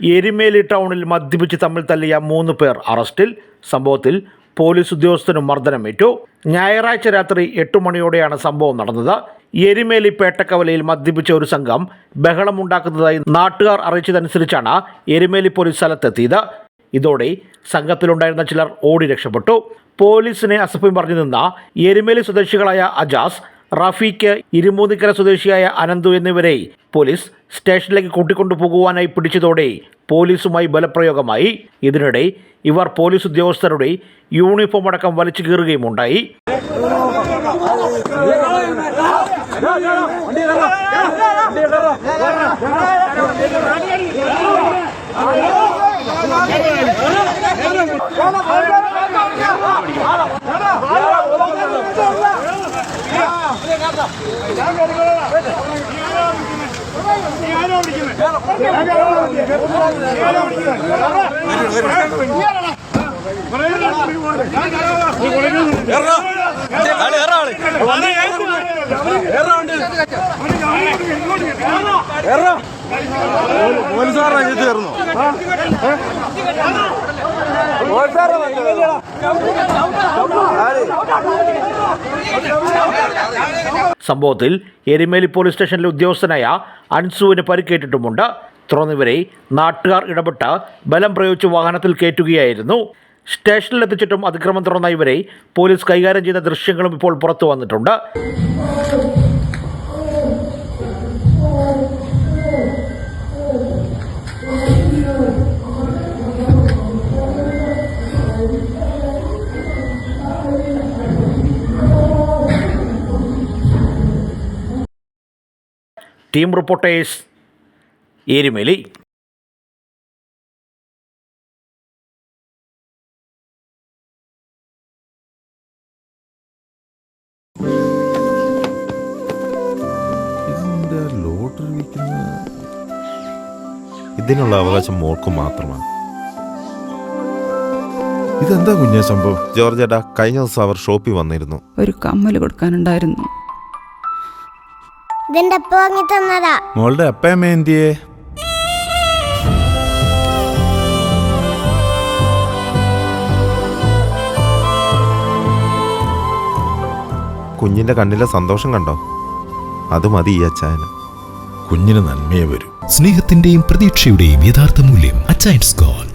എരുമേലി ടൗണിൽ മദ്യപിച്ച് തമ്മിൽ തല്ലിയ മൂന്ന് പേർ അറസ്റ്റിൽ. സംഭവത്തിൽ പോലീസ് ഉദ്യോഗസ്ഥനും മർദ്ദനമേറ്റു. ഞായറാഴ്ച രാത്രി എട്ട് മണിയോടെയാണ് സംഭവം നടന്നത്. എരുമേലി പേട്ടക്കവലയിൽ മദ്യപിച്ച ഒരു സംഘം ബഹളമുണ്ടാക്കുന്നതായി നാട്ടുകാർ അറിയിച്ചതനുസരിച്ചാണ് എരുമേലി പോലീസ് സ്ഥലത്തെത്തിയത്. ഇതോടെ സംഘത്തിലുണ്ടായിരുന്ന ചിലർ ഓടി രക്ഷപ്പെട്ടു. പോലീസിനെ അസഭ്യം പറഞ്ഞു നിന്ന എരുമേലി സ്വദേശികളായ അജാസ് റഫീഖ് ഇരുമൂന്നിക്കര സ്വദേശിയായ അനന്തു എന്നിവരെ പോലീസ് സ്റ്റേഷനിലേക്ക് കൂട്ടിക്കൊണ്ടുപോകുവാനായി പിടിച്ചതോടെ പോലീസുമായി ബലപ്രയോഗമായി. ഇതിനിടെ ഇവർ പോലീസ് ഉദ്യോഗസ്ഥരുടെ യൂണിഫോം അടക്കം വലിച്ചു കീറുകയും പോലീസുകാരുടെ അകത്ത് കയറുന്നു സംഭവത്തിൽ എരുമേലി പോലീസ് സ്റ്റേഷനിലെ ഉദ്യോഗസ്ഥനായ അൻസുവിന് പരിക്കേറ്റിട്ടുമുണ്ട്. തുടർന്നിവരെ നാട്ടുകാർ ഇടപെട്ട് ബലം പ്രയോഗിച്ച് വാഹനത്തിൽ കയറ്റുകയായിരുന്നു. സ്റ്റേഷനിലെത്തിച്ചിട്ടും അതിക്രമം തുറന്ന ഇവരെ പോലീസ് കൈകാര്യം ചെയ്ത ദൃശ്യങ്ങളും ഇപ്പോൾ പുറത്തു വന്നിട്ടുണ്ട്. ടീം റിപ്പോർട്ടേഴ്സ് വിൽക്കുന്ന? ഇതിനുള്ള അവകാശം മോൾക്ക് മാത്രമാണ്. ഇതെന്താ കുഞ്ഞേ സംഭവം? ജോർജ് ഏട്ടാ കഴിഞ്ഞ ദിവസം അവർ ഷോപ്പിൽ വന്നിരുന്നു. ഒരു കമ്മൽ കൊടുക്കാനുണ്ടായിരുന്നു. ഇതിന്റെ അപ്പ വാങ്ങി തന്നതാ. മോളുടെ അപ്പയമ്മ എന്തിയേ? കുഞ്ഞിന്റെ കണ്ണിലെ സന്തോഷം കണ്ടോ? അത് മതി ഈ അച്ചായന്. കുഞ്ഞിന് നന്മയെ വരും. സ്നേഹത്തിന്റെയും പ്രതീക്ഷയുടെയും യഥാർത്ഥ മൂല്യം അച്ചൈൻസ് ഗോൾഡ്